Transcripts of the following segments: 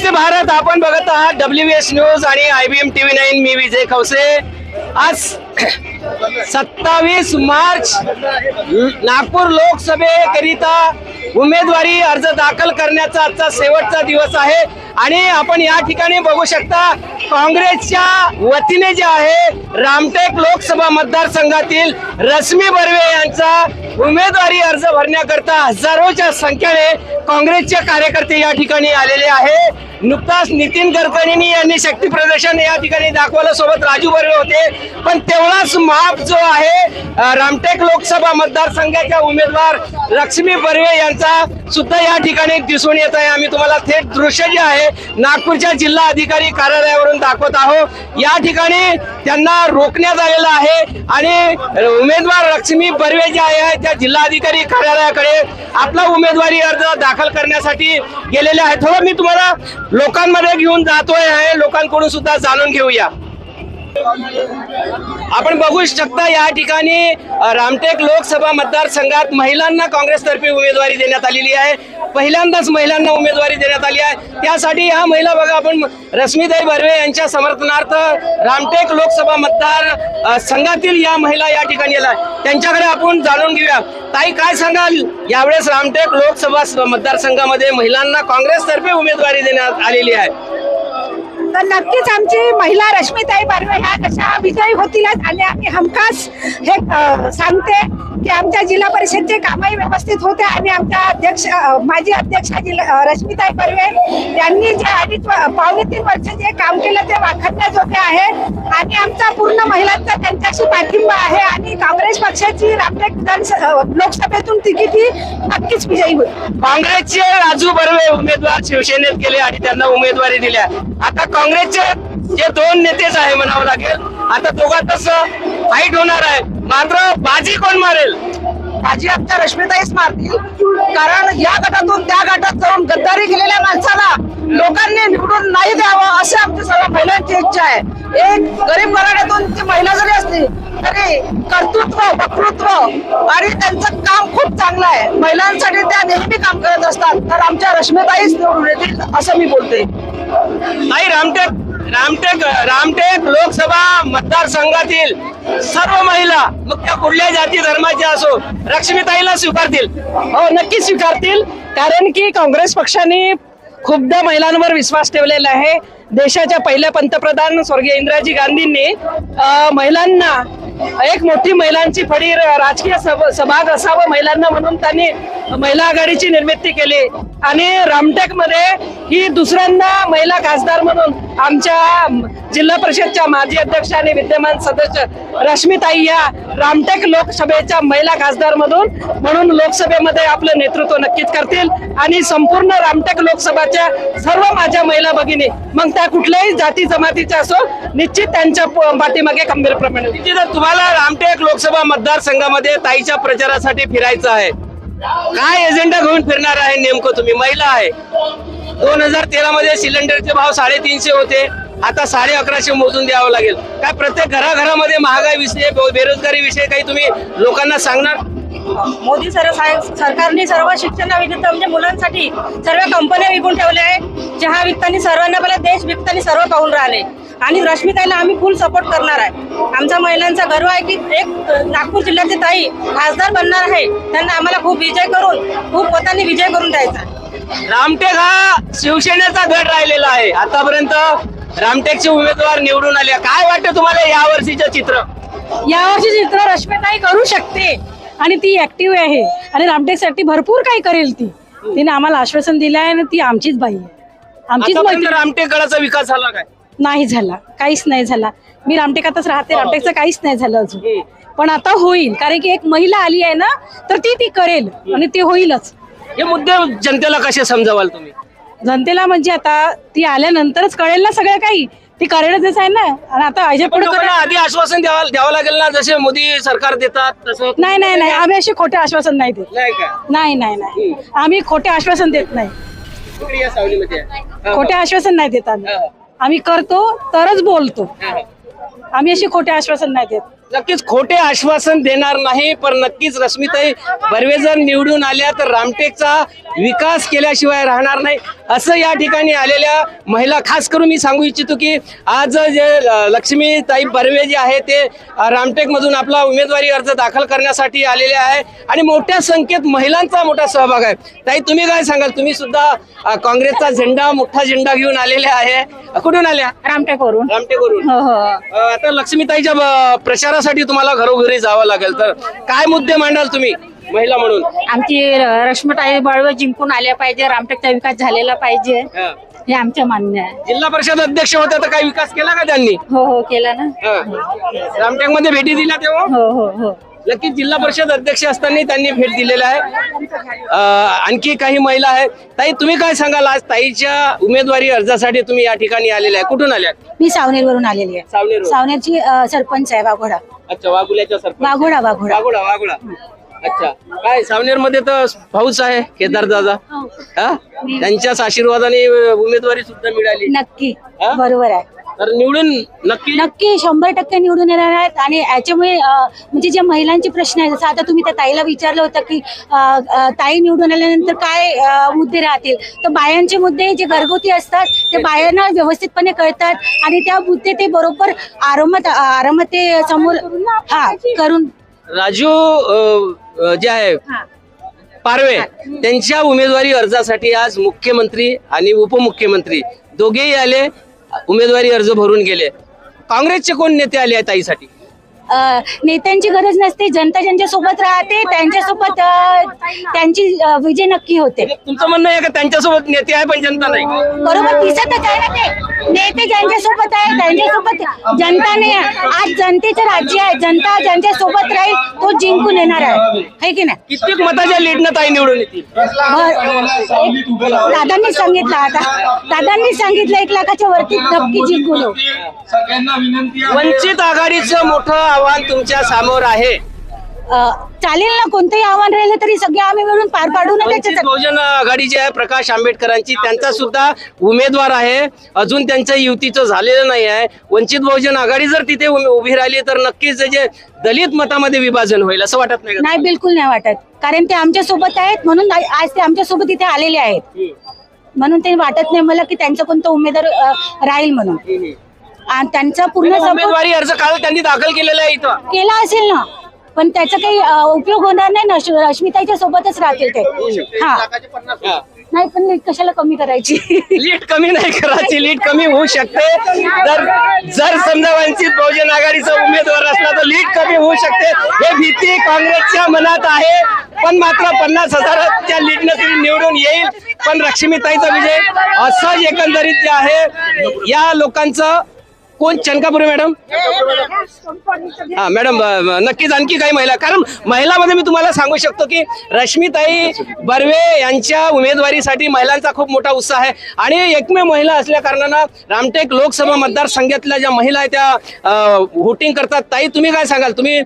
नमस्ते भारत. आपण बघत आहात डब्ल्यू एस न्यूज आणि I B M TV nine मी विजय खवसे. आज सत्तावीस मार्च नागपूर लोकसभेकरिता उमेदवारी अर्ज दाखल करण्याचा आजचा शेवटचा दिवस आहे. आणि आपण या ठिकाणी बघू शकता काँग्रेसच्या वतीने जे आहे रामटेक लोकसभा मतदारसंघातील रश्मी बर्वे यांचा उमेदवारी अर्ज भरण्याकरता हजारोच्या संख्येने काँग्रेसचे कार्यकर्ते या ठिकाणी आलेले आहे. नुकताच नितीन गडकरींनी यांनी शक्ती प्रदर्शन या ठिकाणी दाखवलं सोबत राजू बर्वे होते. पण तेवढाच आप जो आहे रामटेक लोकसभा मतदारसंघाच्या उमेदवार लक्ष्मी बर्वे यांचा सुद्धा या ठिकाणी दिसून येत आहे. आम्ही तुम्हाला थेट दृश्य जे आहे नागपूरच्या जिल्हा अधिकारी कार्यालयावरून दाखवत आहोत. या ठिकाणी त्यांना रोखण्यात आलेलं आहे आणि उमेदवार लक्ष्मी बर्वे जे आहे त्या जिल्हाधिकारी कार्यालयाकडे आपला उमेदवारी अर्ज दाखल करण्यासाठी गेलेले आहे थोडं मी तुम्हाला लोकांमध्ये घेऊन जातोय आहे. लोकांकडून सुद्धा जाणून घेऊया. आपण बघू शकता या ठिकाणी रामटेक लोकसभा मतदारसंघात महिलांना काँग्रेसतर्फे उमेदवारी देण्यात आलेली आहे. पहिल्यांदाच महिलांना उमेदवारी देण्यात आली आहे. त्यासाठी या महिला बघा आपण रश्मीदाई बर्वे यांच्या समर्थनार्थ रामटेक लोकसभा मतदार संघातील या महिला या ठिकाणी आल्या. त्यांच्याकडे आपण जाणून घेऊया. ताई काय सांगाल? यावेळेस रामटेक लोकसभा मतदारसंघामध्ये महिलांना काँग्रेसतर्फे उमेदवारी देण्यात आलेली आहे. तर नक्कीच आमची महिला रश्मीताई बारवे ह्या कशा विजयी होतीलच आणि आम्ही हमखास हे सांगते की आमच्या जिल्हा परिषदचे कामही व्यवस्थित होते आणि आमच्या अध्यक्ष माजी अध्यक्ष जिल्हा अ, रश्मीताई बर्वे यांनी जे अडीच पावणे तीन वर्ष जे काम केलं ते वाखाणण्याजोगे आहे. आणि आमचा पूर्ण महिलांचा त्यांच्याशी पाठिंबा आहे आणि काँग्रेस पक्षाची रामटेक विधानस- लोकसभेतून तिकीट नक्कीच विजयी होईल. काँग्रेसचे राजू बर्वे उमेदवार शिवसेनेत गेले आणि त्यांना उमेदवारी दिल्या. आता काँग्रेसचे जे दोन नेतेच आहे म्हणावं लागेल आता दोघातच फाईट होणार आहे. मात्र बाजी कोण मारेल? माझी आमच्या रश्मीताईच मारतील. कारण या गटातून त्या गटात जाऊन गद्दारी केलेल्या माणसाला लोकांनी निवडून नाही द्यावं अशी आमची सर्व महिलांची इच्छा आहे. एक गरीब घराण्यातून ती महिला जरी असली तरी कर्तृत्व वक्तृत्व आणि त्यांचं काम खूप चांगलं आहे. महिलांसाठी त्या नेहमी काम करत असतात. तर आमच्या रश्मीताईच निवडून येतील असं मी बोलते नाही रामटेक रामटेक रामटेक लोकसभा मतदारसंघातील सर्व महिला मग त्या कुठल्या जाती धर्माच्या असो लक्ष्मीताईला स्वीकारतील. हो नक्की स्वीकारतील. कारण की काँग्रेस पक्षाने खूपदा महिलांवर विश्वास ठेवलेला आहे. देशाच्या पहिल्या पंतप्रधान स्वर्गीय इंदिराजी गांधींनी महिलांना एक मोठी महिलांची फडी राजकीय सभाग असावं महिलांना म्हणून त्यांनी महिला आघाडीची निर्मिती केली. आणि रामटेकमध्ये ही दुसऱ्यांदा महिला खासदार म्हणून आमच्या जिल्हा परिषदच्या माजी अध्यक्ष आणि विद्यमान सदस्य रश्मीताई या रामटेक लोकसभेच्या महिला खासदार मधून म्हणून लोकसभेमध्ये आपलं नेतृत्व नक्कीच करतील. आणि संपूर्ण रामटेक लोकसभाच्या सर्व माझ्या महिला भगिनी मग त्या कुठल्याही जाती जमातीच्या असो निश्चित त्यांच्या पाठीमागे खंबीरप्रमाणे उभे. तुम्हाला रामटेक लोकसभा मतदारसंघामध्ये ताईच्या प्रचारासाठी फिरायचं आहे काय एजेंडा घेऊन फिरणार आहे नेमकं तुम्ही? महिला आहे. दोन हजार तेरा मध्ये सिलेंडरचे भाव साडेतीनशे होते. आता साडे अकराशे मोजून द्यावं लागेल. काय प्रत्येक घराघरामध्ये महागाई विषय बेरोजगारी विषय काही तुम्ही लोकांना सांगणार? मोदी सर सरकारने सर्व शिक्षणाविरुद्ध म्हणजे मुलांसाठी सर्व कंपन्या विकून ठेवल्या आहे चहा विकताना सर्वांना पहिला देश विकताना सर्व पाहून राहिले. आणि रश्मीताईला आम्ही फुल सपोर्ट करणार आहे. आमचा महिलांचा गर्व आहे की एक नागपूर जिल्ह्याची ताई खासदार बनणार आहे. त्यांना आम्हाला खूप विजय करून खूप मतांनी विजय करून द्यायचा रामटेक हा शिवसेनेचा गट राहिलेला आहे. आतापर्यंत रामटेकचे उमेदवार निवडून आले. काय वाटतं तुम्हाला या वर्षीचं चित्र? यावर्षी चित्र रश्मीताई करू शकते. आणि ती ऍक्टिव्ह आहे. आणि रामटेकसाठी भरपूर काही करेल ती. तिने आम्हाला आश्वासन दिलं आहे आणि ती आमचीच बाई आहे. आमचीच आतापर्यंत मैत्रीण. रामटेक गडाचा विकास झाला काय? नाही झाला. काहीच नाही झाला. मी रामटेकातच राहते. रामटेकचं काहीच नाही झालं अजून. पण आता होईल. कारण की एक महिला आली आहे ना तर ती ती करेल. आणि ते होईलच. हे मुद्दे जनतेला कसे समजावाल तुम्ही? जनतेला म्हणजे आता ती आल्यानंतरच कळेल ना सगळं काही. ती करेलच आहे ना. आणि आता अजय पण पुढे लोकांना आधी आश्वासन द्यावं द्यावं लागेल ना जसे मोदी सरकार देतात तसं नाही नाही नाही. आम्ही असे खोटे आश्वासन नाही देत. नाही का? नाही नाही नाही. आम्ही खोटे आश्वासन देत नाही. इकडे या सावलीमध्ये. या. खोटे आश्वासन नाही देत आम्ही. हा. आम्ही करतो तरच बोलतो. हा. आम्ही अशी खोटे आश्वासन नाही देत. नक्कीच खोटे आश्वासन देणार नाही पण नक्कीच रश्मीताई बर्वे जर निवडून आल्या तर रामटेकचा विकास केल्याशिवाय राहणार नाही. असं या ठिकाणी आलेल्या महिला खास करून मी सांगू इच्छितो की आज जे लक्ष्मीताई बर्वे जे आहे ते रामटेकमधून आपला उमेदवारी अर्ज दाखल करण्यासाठी आलेले आहे आणि मोठ्या संख्येत महिलांचा मोठा सहभाग आहे. ताई तुम्ही काय सांगाल? तुम्ही सुद्धा काँग्रेसचा झेंडा मोठा झेंडा घेऊन आलेले आहे. कुठून आल्या? रामटेकवरून. रामटेकवरून. हो हो. आता लक्ष्मीताईच्या ब- प्रचारासाठी तुम्हाला घरोघरी जावं लागेल? तर काय मुद्दे मांडाल तुम्ही महिला म्हणून? आमची रश्मीताई बळवे जिंकून आल्या पाहिजे रामटेकचा विकास झालेला पाहिजे. हा. हे आमचं मान्य आहे. जिल्हा परिषद अध्यक्ष होत्या तर काही विकास केला का त्यांनी? हो हो केला ना. रामटेकमध्ये भेटी दिल्या तेव्हा? हो हो हो. नक्कीच जिल्हा परिषद अध्यक्ष असताना त्यांनी भेट दिलेला आहे. आणखी काही महिला आहेत. ताई तुम्ही काय सांगाल? आज ताईच्या उमेदवारी अर्जासाठी तुम्ही या ठिकाणी आलेल्या आहे. कुठून आल्या मी सावनेरवरून आलेली आहे. सावनेर सावनेरची अ, सरपंच आहे वाघोडा. अच्छा वाघुल्याच्या सरपंच. वाघोडा वाघोडा. वाघोडा वाघोडा. अच्छा. काय सावनेरमध्ये तर भाऊच आहे केदार दादा. हा? त्यांच्याच आशीर्वादाने उमेदवारी सुद्धा मिळाली. नक्की. हा? बरोबर आहे. तर निवडून नक्की नक्की शंभर टक्के निवडून येणार आहेत. आणि याच्यामुळे म्हणजे जे महिलांचे प्रश्न आहेत जसं आता तुम्ही त्या ताईला विचारलं होतं की अ, अ, ताई निवडून आल्यानंतर काय अ, मुद्दे राहतील? तर बायांचे मुद्दे जे घरगुती असतात ते बायांना व्यवस्थितपणे कळतात आणि त्या मुद्दे ते बरोबर आरामात आरामात ते समोर हा करून राजू अ, अ, जे आहे हा. पारवे त्यांच्या उमेदवारी अर्जासाठी आज मुख्यमंत्री आणि उपमुख्यमंत्री दोघेही आले. उमेदवारी अर्ज भरून गेले. काँग्रेसचे कोण नेते आले आहेत ताईसाठी नेत्यांची गरज नसते जनता ज्यांच्या सोबत राहते त्यांच्यासोबत त्यांची विजय नक्की होते. तुमचं म्हणणं आहे का त्यांच्यासोबत नेते आहे पण जनता नाही? बरोबर दिसतच आहे ना ते. नेते ज्यांच्यासोबत आहे त्यांच्यासोबत जनता नाही आहे. आज जनतेचं राज्य आहे जनता ज्यांच्या सोबत राहील तो जिंकून येणार आहे. है की नाही? कित्येक मताच्या लीडनं ताई निवडून येतील. दादांनी सांगितलं आता. दादांनी सांगितलं एक लाखाच्या वरती नक्की जिंकून येऊ. सगळ्यांना विनंती आहे. वंचित आघाडीचं मोठं आव्हान तुमच्यासमोर आहे? चालेल ना कोणतंही आव्हान राहिलं तरी सगळे आम्ही मिळून पार पाडू ना त्याच्यात बहुजन आघाडी जी आहे प्रकाश आंबेडकरांची. त्यांचा सुद्धा उमेदवार आहे. अजून त्यांचं युतीचं झालेलं नाही आहे. वंचित बहुजन आघाडी जर तिथे उम- उभी राहिली तर नक्कीच जे दलित मतामध्ये विभाजन होईल असं वाटत नाही का नाही बिलकुल नाही वाटत. कारण ते आमच्यासोबत आहेत म्हणून आ- आज ते आमच्यासोबत इथे आलेले आहेत. म्हणून ते वाटत नाही मला की त्यांचा कोणता उमेदवार अ, राहील म्हणून. आणि त्यांचा पूर्ण सपोर्ट उमेदवारी अर्ज काल त्यांनी दाखल केलेला आहे इथं. केला असेल ना. पण त्याचा काही अ, उपयोग होणार नाही ना. श- रश्मिताईच्या सोबतच राहतील ते. हा. हा. नाही पण नीट कशाला कमी करायची? लीड कमी नाही करायची. लीड कमी होऊ शकते. जर जर समजा वंचित बहुजन आघाडीचा उमेदवार असला तर लीड कमी होऊ शकते. हे भीती काँग्रेसच्या मनात आहे. पण मात्र पन्नास हजाराच्या लीडनं तरी निवडून येईल. पण लक्ष्मीताईचा विजय असं एकंदरीत जे आहे या लोकांचं कोण? चनकापुरे मॅडम? हा मॅडम नक्कीच आणखी काही महिला कारण महिलामध्ये मी तुम्हाला सांगू शकतो की रश्मीताई बर्वे यांच्या उमेदवारीसाठी महिलांचा खूप मोठा उत्साह आहे. आणि एकमेव महिला असल्या कारणानं रामटेक लोकसभा मतदारसंघातल्या ज्या महिला आहेत त्या व्होटिंग करतात. ताई तुम्ही काय सांगाल? तुम्ही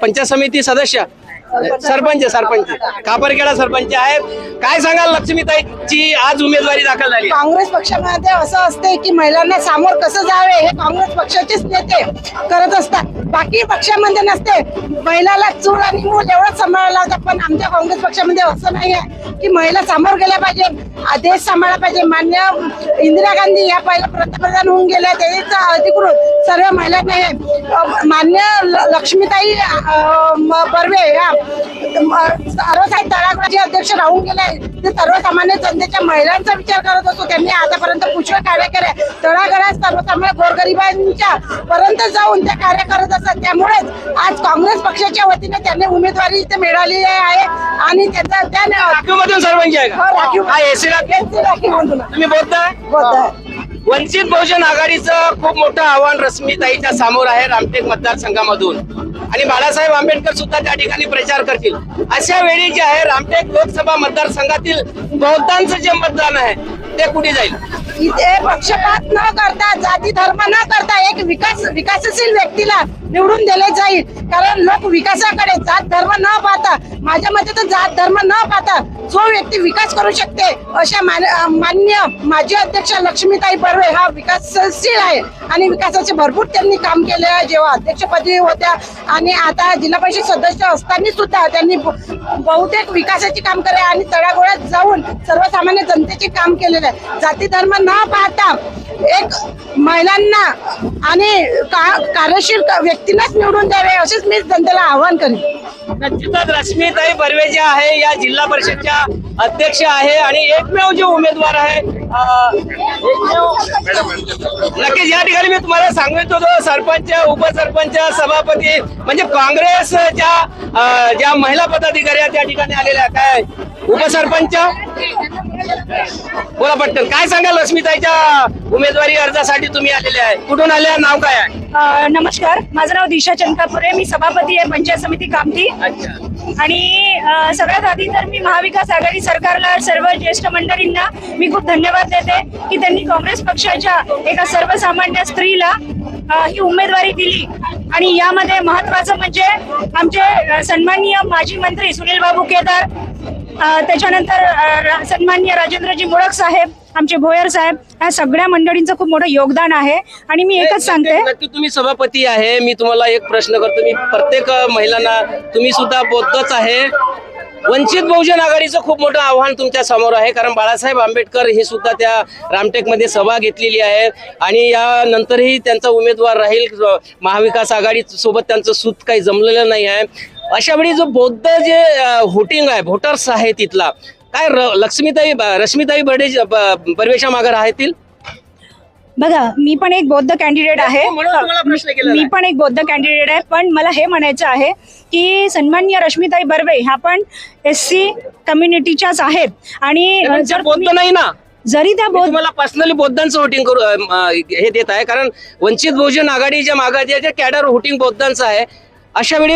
पंचायत समिती सदस्य? सरपंच सरपंच. कापरखेडा सरपंच आहेत. काय सांगाल लक्ष्मीताईची आज उमेदवारी दाखल झाली? काँग्रेस पक्षामध्ये असं असते की महिलांना सामोर कसं जावे हे काँग्रेस पक्षाचेच नेते करत असतात. बाकी पक्षामध्ये नसते. महिलाला चूल आणि मूल एवढंच सांभाळायला लागतं पण आमच्या काँग्रेस पक्षामध्ये असं नाही आहे की महिला समोर गेल्या पाहिजे देश सांभाळला पाहिजे. मान्य इंदिरा गांधी या पहिल्या पंतप्रधान होऊन गेल्या त्याचा अधिकृत सर्व महिलांना मान्य ल- लक्ष्मीताई बर्वे या सर्वसाई तळागाळचे अध्यक्ष राहून गेले ते सर्वसामान्य जनतेच्या महिलांचा विचार करत होतो. त्यांनी आतापर्यंत पुष्कळ कार्य केले. तळागाळात सर्वसामान्य गोरगरिबांच्या पर्यंत जाऊन ते कार्य करत असतात त्यामुळेच आज काँग्रेस पक्षाच्या वतीने त्यांनी उमेदवारी इथे मिळाली आहे आणि त्याचा त्याने राखीवमधून सरपंच आहे हो, का राखीव- हा एसी राखीव त्यांची राखीव. तुम्ही बोलताय? बोलताय. वंचित बहुजन आघाडीचं खूप मोठं आव्हान रश्मीताईच्या समोर आहे रामटेक मतदारसंघामधून. आणि बाळासाहेब आंबेडकर सुद्धा त्या ठिकाणी प्रचार करतील. अशा वेळी जे आहे रामटेक लोकसभा मतदारसंघातील बहुतांश जे मतदान आहे ते कुठे जाईल? इथे पक्षपात न करता जाती धर्म न करता एक विकास विकासशील व्यक्तीला निवडून दिले जाईल. कारण लोक विकासाकडे जात धर्म न पाहता माझ्या मते तर जात धर्म न पाहता जो व्यक्ती विकास करू शकते अशा मान्य माजी अध्यक्ष लक्ष्मीताई बर्वे हा विकासशील आहे. आणि विकासाचे भरपूर त्यांनी काम केले आहे. जेव्हा अध्यक्षपदी होत्या आणि आता जिल्हा परिषद सदस्य असताना सुद्धा त्यांनी बहुतेक विकासाचे काम केले आणि तळागोळ्यात जाऊन सर्वसामान्य जनतेचे काम केलेले आहे. जाती धर्म न पाहता एक महिलांना आणि का- कार्यशील व्यक्तींनाच निवडून द्यावे असेच मी जनतेला आवाहन करेन. नक्कीच रश्मीताई बर्वे जे आहे या जिल्हा परिषदच्या अध्यक्ष आहे आणि एकमेव जे उमेदवार आहे नक्कीच या ठिकाणी मी तुम्हाला सांगत होतो सरपंच उपसरपंच सभापती म्हणजे काँग्रेसच्या ज्या महिला पदाधिकारी आहेत त्या ठिकाणी आलेल्या काय? उपसरपंच? बोला पटकन. काय सांगाल रश्मीताईच्या उमेदवारी अर्जासाठी तुम्ही आलेले आहे? कुठून आले नाव काय आहे? नमस्कार. माझं नाव दिशा चंद्रपुरे मी सभापती आहे पंचायत समिती कामठी. अच्छा. आणि सगळ्यात आधी तर मी महाविकास आघाडी सरकारला सर्व ज्येष्ठ मंडळींना मी खूप धन्यवाद देते की त्यांनी काँग्रेस पक्षाच्या एका सर्वसामान्य स्त्रीला ही उमेदवारी दिली. आणि यामध्ये महत्वाचं म्हणजे आमचे सन्माननीय माजी मंत्री सुनील बाबू केदार त्याच्यानंतर सन्माननीय राजेंद्रजी मुळक साहेब आमचे भोयर साहेब या सगळ्या मंडळींचं खूप मोठं योगदान आहे. आणि मी एकच सांगते. नक्की तुम्ही सभापती आहे. मी तुम्हाला एक प्रश्न करतो. मी प्रत्येक महिलांना तुम्ही सुद्धा बौद्धच आहे. वंचित बहुजन आघाडीचं खूप मोठं आव्हान तुमच्यासमोर आहे. कारण बाळासाहेब आंबेडकर हे सुद्धा त्या रामटेकमध्ये सभा घेतलेली आहे. आणि या नंतरही त्यांचा उमेदवार राहील. महाविकास आघाडी सोबत त्यांचं सूत काही जमलेलं नाही आहे. अशा वेळी जो बौद्ध जे व्होटिंग आहे व्होटर्स आहे तिथला काय लक्ष्मीताई रश्मीताई बर्डे बर्वेच्या मागे राहतील? बघा मी पण एक बौद्ध कॅन्डिडेट आहे. हो, मी. पण एक बौद्ध कॅन्डिडेट आहे पण मला हे म्हणायचं आहे की सन्माननीय रश्मीताई बर्वे ह्या पण एस सी कम्युनिटीच्याच आहेत. आणि पण जर बौद्ध नाही ना? जरी त्या बौद्ध तुम्हाला पर्सनली बौद्धांचं वोटिंग करू हे देत आहे कारण वंचित बहुजन आघाडीच्या मागे जे जे कॅडर वोटिंग बौद्धांचं आहे अशा वेळी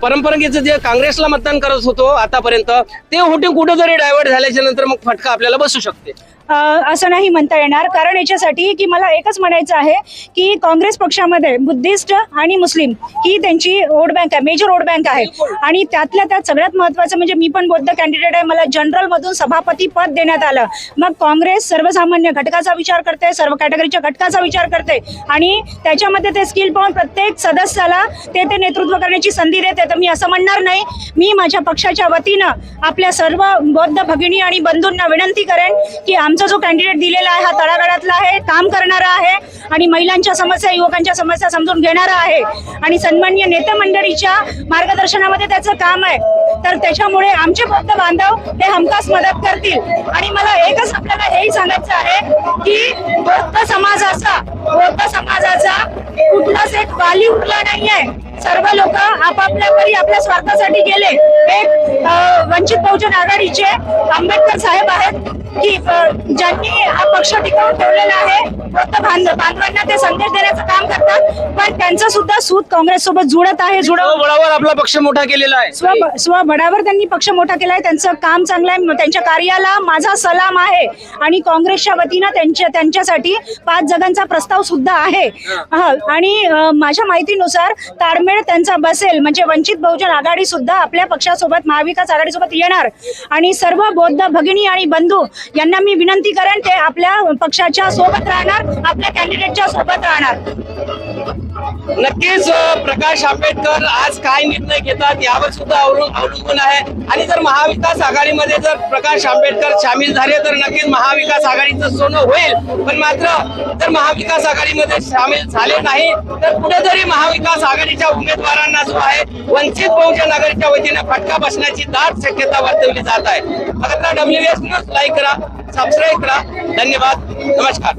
परंपरेचं जे काँग्रेसला मतदान करत होतो आतापर्यंत ते वोटिंग कुठेतरी डायव्हर्ट झाल्याच्यानंतर मग फटका आपल्याला बसू शकते. असं नाही म्हणता येणार. कारण याच्यासाठी की मला एकच म्हणायचं आहे की काँग्रेस पक्षामध्ये बुद्धिस्ट आणि मुस्लिम ही त्यांची वोट बँक आहे मेजर वोट बँक आहे. आणि त्यातल्या त्यात सगळ्यात महत्वाचं म्हणजे मी पण बौद्ध कॅन्डिडेट आहे. मला जनरल मधून सभापती पद देण्यात आलं. मग काँग्रेस सर्वसामान्य घटकाचा विचार करते सर्व कॅटेगरीच्या घटकाचा विचार करते. आणि त्याच्यामध्ये ते स्किल पाहून प्रत्येक सदस्याला ते ते नेतृत्व करण्याची संधी देते. तर मी असं म्हणणार नाही. मी माझ्या पक्षाच्या वतीनं आपल्या सर्व बौद्ध भगिनी आणि बंधूंना विनंती करेन की आमचा जो कॅन्डिडेट दिलेला आहे हा तळागाळातला आहे काम करणारा आहे आणि महिलांच्या समस्या युवकांच्या समस्या समजून घेणारा आहे आणि सन्मान्य नेते मंडळीच्या मार्गदर्शनामध्ये त्याचं काम आहे. तर त्याच्यामुळे आमचे फक्त बांधव हे हमखास मदत करतील. आणि मला एकच आपल्याला हेही सांगायचं आहे की बौद्ध समाजाचा बौद्ध समाजाचा कुठलाच एक वाली उरला नाहीये. सर्व लोक आपापल्या परी आपल्या स्वार्थासाठी गेले. एक वंचित बहुजन आघाडीचे आंबेडकर साहेब आहेत की ज्यांनी हा पक्ष टिकवून ठेवलेला आहे. बांध बांधवांना ते संदेश देण्याचं काम करतात. पण त्यांचं सुद्धा सूत काँग्रेस सोबत जुळत आहे जुळत बळावर आपला पक्ष मोठा केलेला आहे. स्व स्वबळावर त्यांनी पक्ष मोठा केलाय त्यांचं काम चांगलं आहे. त्यांच्या कार्याला माझा सलाम आहे. आणि काँग्रेसच्या वतीनं त्यांच्या त्यांच्यासाठी पाच जगांचा प्रस्ताव सुद्धा आहे. हा, आणि माझ्या माहितीनुसार ताळमेळ त्यांचा बसेल. म्हणजे वंचित बहुजन आघाडी सुद्धा आपल्या पक्षासोबत महाविकास आघाडीसोबत येणार. आणि सर्व बौद्ध भगिनी आणि बंधू यांना मी विनंती करेन ते आपल्या पक्षाच्या सोबत राहणार आपल्या कॅन्डिडेटच्या सोबत राहणार. नक्कीच प्रकाश आंबेडकर आज काय निर्णय घेतात यावर सुद्धा अवलंबून अवलंबून आहे. आणि जर महाविकास आघाडीमध्ये जर प्रकाश आंबेडकर सामील झाले तर नक्कीच महाविकास आघाडीचं सोनं होईल. पण मात्र जर महाविकास आघाडीमध्ये सामील झाले नाही तर कुठेतरी महाविकास आघाडीच्या उमेदवारांना जो आहे वंचित बहुजन आघाडीच्या वतीने फटका बसण्याची दाट शक्यता वर्तवली जात आहे. आता डब्ल्यू एस लाईक करा सबस्क्राईब करा. धन्यवाद. नमस्कार.